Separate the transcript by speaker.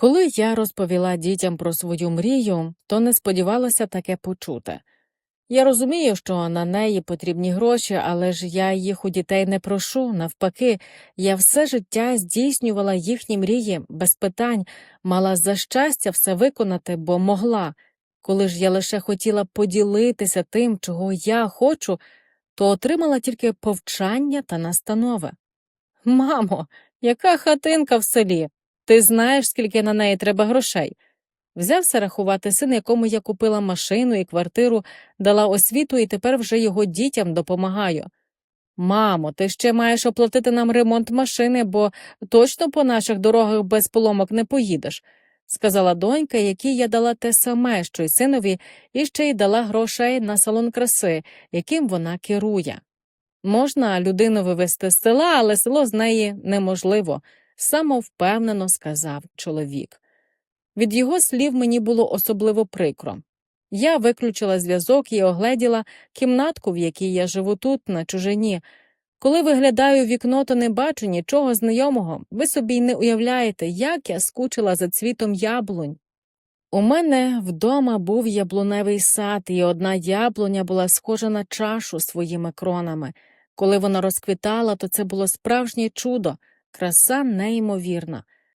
Speaker 1: Коли я розповіла дітям про свою мрію, то не сподівалася таке почути. Я розумію, що на неї потрібні гроші, але ж я їх у дітей не прошу. Навпаки, я все життя здійснювала їхні мрії без питань, мала за щастя все виконати, бо могла. Коли ж я лише хотіла поділитися тим, чого я хочу, то отримала тільки повчання та настанови. Мамо, яка хатинка в селі? Ти знаєш, скільки на неї треба грошей? Взявся рахувати син, якому я купила машину і квартиру, дала освіту і тепер вже його дітям допомагаю. Мамо, ти ще маєш оплатити нам ремонт машини, бо точно по наших дорогах без поломок не поїдеш, сказала донька, якій я дала те саме, що й синові, і ще й дала грошей на салон краси, яким вона керує. Можна людину вивезти з села, але село з неї неможливо, самовпевнено сказав чоловік. Від його слів мені було особливо прикро. Я виключила зв'язок і огледіла кімнатку, в якій я живу тут, на чужині. Коли виглядаю вікно, то не бачу нічого знайомого. Ви собі й не уявляєте, як я скучила за цвітом яблунь. У мене вдома був яблуневий сад, і одна яблуня була схожа на чашу своїми кронами. Коли вона розквітала, то це було справжнє чудо, краса неймовірна.